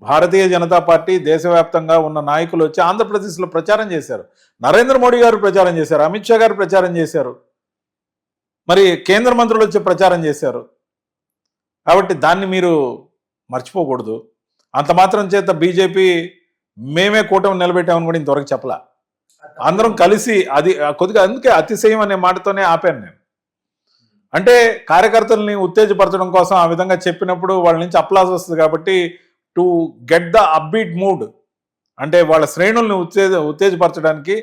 భారతీయ జనతా పార్టీ దేశవ్యాప్తంగా ఉన్న నాయకులు వచ్చి ఆంధ్రప్రదేశ్లో ప్రచారం చేశారు. నరేంద్ర మోడీ గారు ప్రచారం చేశారు. అమిత్ షా గారు ప్రచారం చేశారు. మరి కేంద్ర మంత్రులు వచ్చి ప్రచారం చేశారు. కాబట్టి దాన్ని మీరు మర్చిపోకూడదు. అంత మాత్రం చేత బీజేపీ మేమే కూటమి నిలబెట్టామని కూడా ఇంతవరకు చెప్పలా. అందరం కలిసి అది కొద్దిగా అందుకే అతిశయం అనే మాటతోనే ఆపాను నేను. అంటే కార్యకర్తల్ని ఉత్తేజపరచడం కోసం ఆ విధంగా చెప్పినప్పుడు వాళ్ళ నుంచి అప్లాస్ వస్తుంది కాబట్టి to get the upbeat mood అంటే వాళ్ళ శ్రేణుల్ని ఉత్తేజ ఉత్తేజపరచడానికి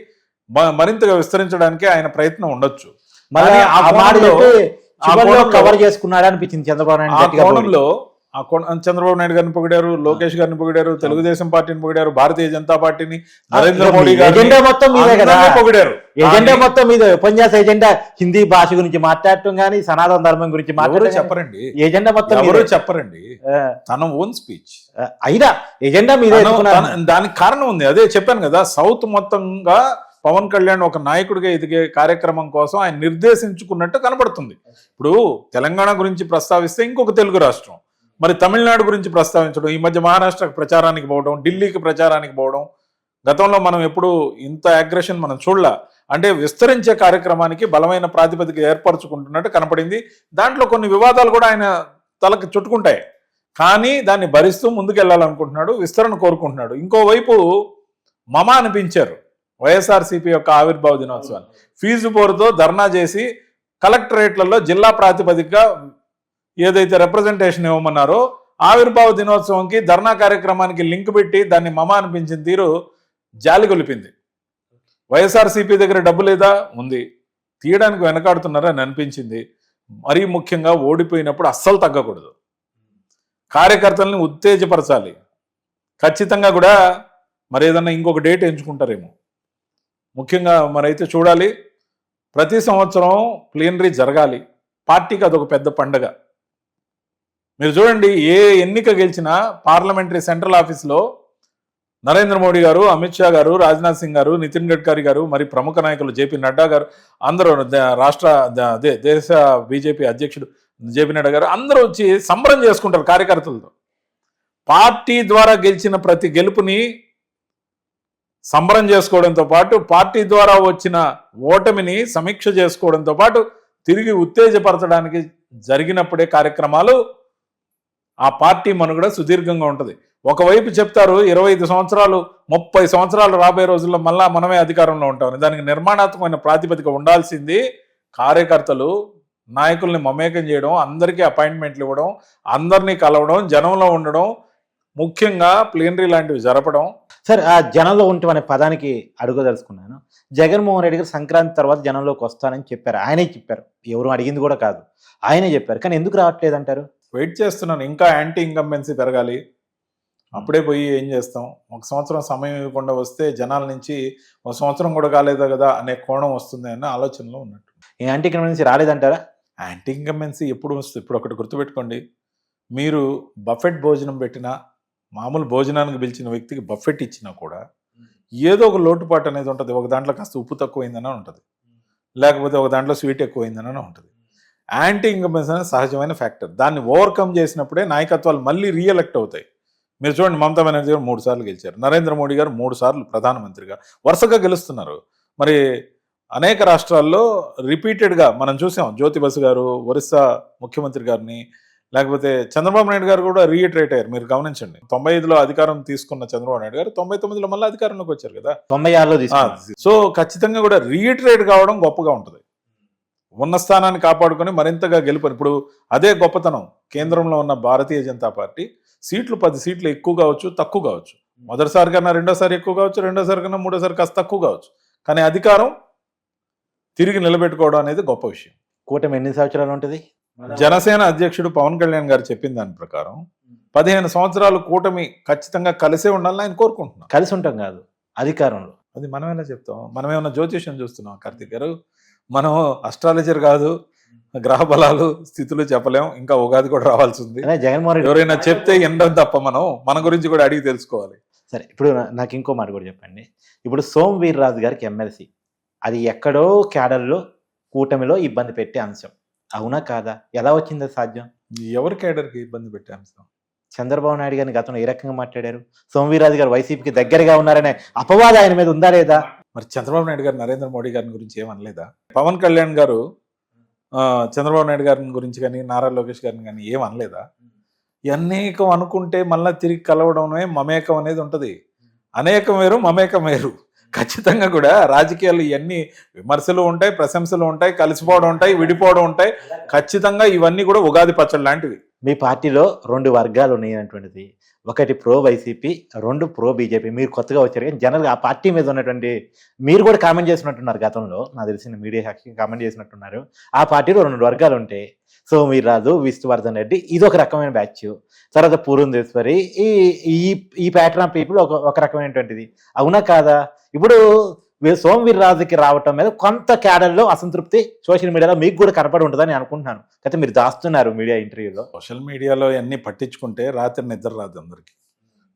మరింతగా విస్తరించడానికి ఆయన ప్రయత్నం ఉండొచ్చు. మళ్ళీ కవర్ చేసుకున్నాడు అనిపించింది చంద్రబాబు నాయుడు చంద్రబాబు నాయుడు గారిని పొగిడారు లోకేష్ గారిని పొగిడారు తెలుగుదేశం పార్టీని పొగిడారు భారతీయ జనతా పార్టీని నరేంద్ర మోడీ ఎజెండా మొత్తం మీదే కదా? పొగిడారు. ఎజెండా మొత్తం మీద. ఉపన్యాస ఎజెండా హిందీ భాష గురించి మాట్లాడటం గానీ సనాతన ధర్మం గురించి గానీ చెప్పరండి? ఎజెండా మొత్తం ఎవరు. చెప్పరండి? తన ఓన్ స్పీచ్ అయినా ఎజెండా మీదే. దానికి కారణం ఉంది. అదే చెప్పాను కదా సౌత్ మొత్తంగా పవన్ కళ్యాణ్ ఒక నాయకుడిగా ఎదిగే కార్యక్రమం కోసం ఆయన నిర్దేశించుకున్నట్టు కనబడుతుంది. ఇప్పుడు తెలంగాణ గురించి ప్రస్తావిస్తే ఇంకొక తెలుగు రాష్ట్రం. మరి తమిళనాడు గురించి ప్రస్తావించడం ఈ మధ్య మహారాష్ట్రకు ప్రచారానికి పోవడం ఢిల్లీకి ప్రచారానికి పోవడం గతంలో మనం ఎప్పుడు ఇంత అగ్రెషన్ మనం చూడలా. అంటే విస్తరించే కార్యక్రమానికి బలమైన ప్రాతిపదిక ఏర్పరచుకుంటున్నట్టు కనపడింది. దాంట్లో కొన్ని వివాదాలు కూడా ఆయన తలకి చుట్టుకుంటాయి. కానీ దాన్ని భరిస్తూ ముందుకెళ్ళాలనుకుంటున్నాడు విస్తరణ కోరుకుంటున్నాడు. ఇంకోవైపు మమ అనిపించారు వైఎస్ఆర్సీపీ యొక్క ఆవిర్భావ దినోత్సవాన్ని. ఫీజు పోరుతో ధర్నా చేసి కలెక్టరేట్లలో జిల్లా ప్రాతిపదికగా ఏదైతే రిప్రజెంటేషన్ ఇవ్వమన్నారో ఆవిర్భావ దినోత్సవంకి ధర్నా కార్యక్రమానికి లింక్ పెట్టి దాన్ని మమ అనిపించిన తీరు జాలి గొలిపింది. వైఎస్ఆర్సీపీ దగ్గర డబ్బు లేదా? ఉంది. తీయడానికి వెనకాడుతున్నారని అనిపించింది. మరీ ముఖ్యంగా ఓడిపోయినప్పుడు అస్సలు తగ్గకూడదు. కార్యకర్తల్ని ఉత్తేజపరచాలి. ఖచ్చితంగా కూడా మరి ఏదన్నా ఇంకొక డేట్ ఎంచుకుంటారేమో. ముఖ్యంగా మరైతే చూడాలి. ప్రతి సంవత్సరం ప్లీనరీ జరగాలి. పార్టీకి అదొక పెద్ద పండగ. మీరు చూడండి ఏ ఎన్నిక గెలిచినా పార్లమెంటరీ సెంట్రల్ ఆఫీస్లో నరేంద్ర మోడీ గారు అమిత్ షా గారు రాజ్నాథ్ సింగ్ గారు నితిన్ గడ్కరీ గారు మరి ప్రముఖ నాయకులు జేపీ నడ్డా గారు అందరూ రాష్ట్ర అదే దేశ బీజేపీ అధ్యక్షుడు జేపీ నడ్డా గారు అందరూ వచ్చి సంబరం చేసుకుంటారు కార్యకర్తలతో. పార్టీ ద్వారా గెలిచిన ప్రతి గెలుపుని సంబరం చేసుకోవడంతో పాటు పార్టీ ద్వారా వచ్చిన ఓటమిని సమీక్ష చేసుకోవడంతో పాటు తిరిగి ఉత్తేజపరచడానికి జరిగినప్పుడే కార్యక్రమాలు ఆ పార్టీ మనుగడ సుదీర్ఘంగా ఉంటుంది. ఒకవైపు చెప్తారు ఇరవై ఐదు సంవత్సరాలు ముప్పై సంవత్సరాలు రాబోయే రోజుల్లో మళ్ళా మనమే అధికారంలో ఉంటామని. దానికి నిర్మాణాత్మకమైన ప్రాతిపదిక ఉండాల్సింది కార్యకర్తలు నాయకుల్ని మమేకం చేయడం అందరికీ అపాయింట్మెంట్లు ఇవ్వడం అందరినీ కలవడం జనంలో ఉండడం ముఖ్యంగా ప్లీనరీ లాంటివి జరపడం. సార్ ఆ జనంలో ఉండటం అనే పదానికి అడుగుదలుచుకున్నాను. జగన్మోహన్ రెడ్డి గారు సంక్రాంతి తర్వాత జనంలోకి వస్తానని చెప్పారు. ఆయనే చెప్పారు. ఎవరు అడిగింది కూడా కాదు. ఆయనే చెప్పారు. కానీ ఎందుకు రావట్లేదు అంటారు వెయిట్ చేస్తున్నాను. ఇంకా యాంటీ ఇన్కంబెన్సీ పెరగాలి. అప్పుడే పోయి ఏం చేస్తాం? ఒక సంవత్సరం సమయం ఇవ్వకుండా వస్తే జనాల నుంచి ఒక సంవత్సరం కూడా కాలేదా కదా అనే కోణం వస్తుంది అన్న ఆలోచనలో ఉన్నట్టు. ఈ యాంటీ కన్వెన్సీ రాలేదంటారా? యాంటీ ఇన్కంబెన్సీ ఎప్పుడు వస్తుంది? ఇప్పుడు ఒకటి గుర్తుపెట్టుకోండి. మీరు బఫెట్ భోజనం పెట్టినా మామూలు భోజనానికి పిలిచిన వ్యక్తికి బఫెట్ ఇచ్చినా కూడా ఏదో ఒక లోటుపాటు అనేది ఉంటుంది. ఒక దాంట్లో కాస్త ఉప్పు తక్కువైందని ఉంటుంది. లేకపోతే ఒక దాంట్లో స్వీట్ ఎక్కువైందని ఉంటుంది. యాంటీ ఇన్కంబెన్స్ అనేది సహజమైన ఫ్యాక్టర్ దాన్ని ఓవర్కమ్ చేసినప్పుడే నాయకత్వాలు మళ్ళీ రీఎలెక్ట్ అవుతాయి. మీరు చూడండి మమతా బెనర్జీ గారు మూడు సార్లు గెలిచారు. నరేంద్ర మోడీ గారు మూడు సార్లు ప్రధానమంత్రిగా. వరుసగా గెలుస్తున్నారు. మరి అనేక రాష్ట్రాల్లో రిపీటెడ్గా మనం చూసాం. జ్యోతి బసు గారు ఒరిస్సా ముఖ్యమంత్రి గారిని లేకపోతే చంద్రబాబు నాయుడు గారు కూడా రీఇటరేట్ అయ్యారు. మీరు గమనించండి. తొంభై ఐదులో అధికారం తీసుకున్న చంద్రబాబు నాయుడు గారు తొంభై తొమ్మిదిలో మళ్ళీ అధికారంలోకి వచ్చారు కదా? తొంభై ఆరులో సో ఖచ్చితంగా కూడా రీఇటరేట్ కావడం గొప్పగా ఉంటుంది. ఉన్న స్థానాన్ని కాపాడుకొని మరింతగా గెలుపు ఇప్పుడు అదే గొప్పతనం కేంద్రంలో ఉన్న భారతీయ జనతా పార్టీ. సీట్లు పది సీట్లు ఎక్కువ కావచ్చు తక్కువ కావచ్చు. మొదటిసారి కన్నా రెండోసారి ఎక్కువ కావచ్చు రెండోసారి కన్నా మూడోసారి కాస్త తక్కువ కావచ్చు. కానీ అధికారం తిరిగి నిలబెట్టుకోవడం అనేది గొప్ప విషయం. కూటమి ఎన్ని సంవత్సరాలు ఉంటుంది? జనసేన అధ్యక్షుడు పవన్ కళ్యాణ్ గారు చెప్పిన దాని ప్రకారం పదిహేను సంవత్సరాలు కూటమి ఖచ్చితంగా కలిసే ఉండాలని ఆయన కోరుకుంటున్నాం. కలిసి ఉంటాం కాదు అధికారంలో. అది మనం ఎలా చెప్తాం? మనం ఏమైనా జ్యోతిష్యం చూస్తున్నాం? కార్తీక్ గారు మనం అస్ట్రాలజర్ కాదు గ్రహ బలాలు స్థితులు చెప్పలేం ఇంకా ఉగాది కూడా రావాల్సి ఉంది జగన్మోహన్ రెడ్డి ఎవరైనా చెప్తే ఎండం తప్ప మనం మన గురించి కూడా అడిగి తెలుసుకోవాలి. సరే ఇప్పుడు నాకు ఇంకో మాట కూడా చెప్పండి. ఇప్పుడు సోమ్ వీర్రాజు గారికి ఎమ్మెల్సీ అది ఎక్కడో క్యాడర్లో కూటమిలో ఇబ్బంది పెట్టే అంశం. అవునా కాదా? ఎలా వచ్చింది సాధ్యం? ఎవరి కేడర్కి ఇబ్బంది పెట్టే అంశం? చంద్రబాబు నాయుడు గారిని గతంలో ఏ రకంగా మాట్లాడారు? సోమవీరాజు గారు వైసీపీకి దగ్గరగా ఉన్నారనే అపవాదం ఆయన మీద ఉందా లేదా? మరి చంద్రబాబు నాయుడు గారు నరేంద్ర మోడీ గారిని గురించి ఏమనలేదా పవన్ కళ్యాణ్ గారు చంద్రబాబు నాయుడు గారిని గురించి కానీ నారా లోకేష్ గారిని కానీ ఏమనలేదా అనేకం అనుకుంటే మళ్ళీ తిరిగి కలవడమే మమేకం అనేది ఉంటుంది. అనేకం వేరు మమేకం వేరు. ఖచ్చితంగా కూడా రాజకీయాలు ఇవన్నీ విమర్శలు ఉంటాయి ప్రశంసలు ఉంటాయి కలిసిపోవడం ఉంటాయి విడిపోవడం ఉంటాయి. ఖచ్చితంగా ఇవన్నీ కూడా ఉగాది పచ్చడి లాంటివి. మీ పార్టీలో రెండు వర్గాలు ఉన్నాయనేటువంటిది ఒకటి ప్రో వైసీపీ రెండు ప్రో బీజేపీ. మీరు కొత్తగా వచ్చారు కానీ జనరల్గా ఆ పార్టీ మీద ఉన్నటువంటి మీరు కూడా కామెంట్ చేసినట్టున్నారు గతంలో. నాకు తెలిసిన మీడియా సాక్షి కామెంట్ చేసినట్టున్నారు. ఆ పార్టీలో రెండు వర్గాలు ఉంటాయి సో మీరు రాజు విష్ణువర్ధన్ రెడ్డి ఇది ఒక రకమైన బ్యాచ్. తర్వాత పూరుందేశ్వరి ఈ ఈ ఈ ప్యాటర్న్ ఆఫ్ పీపుల్ ఒక ఒక రకమైనటువంటిది. అవునా కాదా? ఇప్పుడు వీ- సోమ్ రావటం మీద కొంత క్యాడర్లో అసంతృప్తి సోషల్ మీడియాలో మీకు కూడా కనపడి ఉంటుందని అనుకుంటున్నాను. అయితే మీరు దాస్తున్నారు మీడియా ఇంటర్వ్యూలో. సోషల్ మీడియాలో అన్ని పట్టించుకుంటే రాత్రి నిద్ర రాదు అందరికి.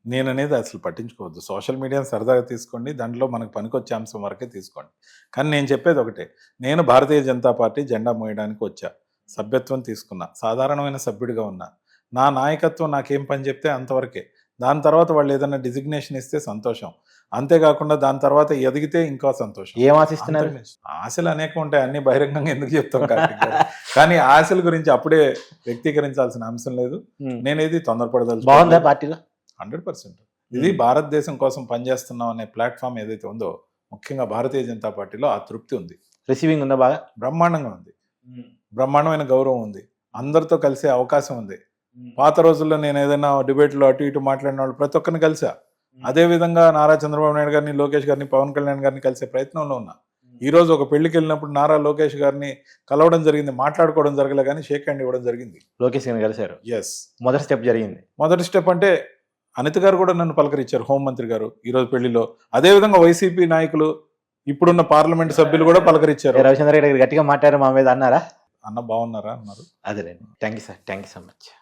నేను అనేది అసలు పట్టించుకోవద్దు. సోషల్ మీడియాని సరదాగా తీసుకోండి దాంట్లో మనకు పనికొచ్చే అంశం వరకే తీసుకోండి. కానీ నేను చెప్పేది ఒకటే నేను భారతీయ జనతా పార్టీ జెండా మోయడానికి వచ్చా సభ్యత్వం తీసుకున్నా సాధారణమైన సభ్యుడిగా ఉన్నా. నా నాయకత్వం నాకేం పని చెప్తే అంతవరకే. దాని తర్వాత వాళ్ళు ఏదైనా డిజిగ్నేషన్ ఇస్తే సంతోషం. అంతేకాకుండా దాని తర్వాత ఎదిగితే ఇంకా సంతోషం. ఏం ఆశిస్తున్నారు. ఆశలు అనేకం ఉంటాయి అన్ని బహిరంగంగా ఎందుకు చెప్తాం? కానీ ఆశల గురించి అప్పుడే వ్యక్తీకరించాల్సిన అంశం లేదు. నేనేది బాగుందా తొందరపడదలుచుకోలేదు పార్టీలో? Hundred percent. ఇది భారతదేశం కోసం పనిచేస్తున్నాం అనే ప్లాట్ఫామ్ ఏదైతే ఉందో ముఖ్యంగా భారతీయ జనతా పార్టీలో ఆ తృప్తి ఉంది. రిసీవింగ్ ఉందా బాగా? బ్రహ్మాండంగా ఉంది. బ్రహ్మాండమైన గౌరవం ఉంది. అందరితో కలిసే అవకాశం ఉంది. పాత రోజుల్లో నేను ఏదైనా డిబేట్లో అటు ఇటు మాట్లాడిన వాళ్ళు ప్రతి ఒక్కరిని కలిసా. అదే విధంగా నారా చంద్రబాబు నాయుడు గారిని లోకేష్ గారిని పవన్ కళ్యాణ్ గారిని కలిసే ప్రయత్నంలో ఉన్నా. ఈ రోజు ఒక పెళ్ళికి వెళ్ళినప్పుడు నారా లోకేష్ గారిని కలవడం జరిగింది మాట్లాడుకోవడం జరగలే కానీ షేక్ హ్యాండ్ ఇవ్వడం జరిగింది. లోకేష్ గారిని కలిశారు. ఎస్ మొదటి స్టెప్ జరిగింది. మొదటి స్టెప్ అంటే అనిత గారు కూడా నన్ను పలకరించారు హోంమంత్రి గారు ఈ రోజు పెళ్ళిలో. అదే విధంగా వైసీపీ నాయకులు ఇప్పుడున్న పార్లమెంట్ సభ్యులు కూడా పలకరించారు. రవిచంద్ర గారు గట్టిగా మాట్లాడారు మా మీద అన్నారా? అన్న బాగున్నారా అన్నారు. అదేలేండి. Thank you sir thank you so much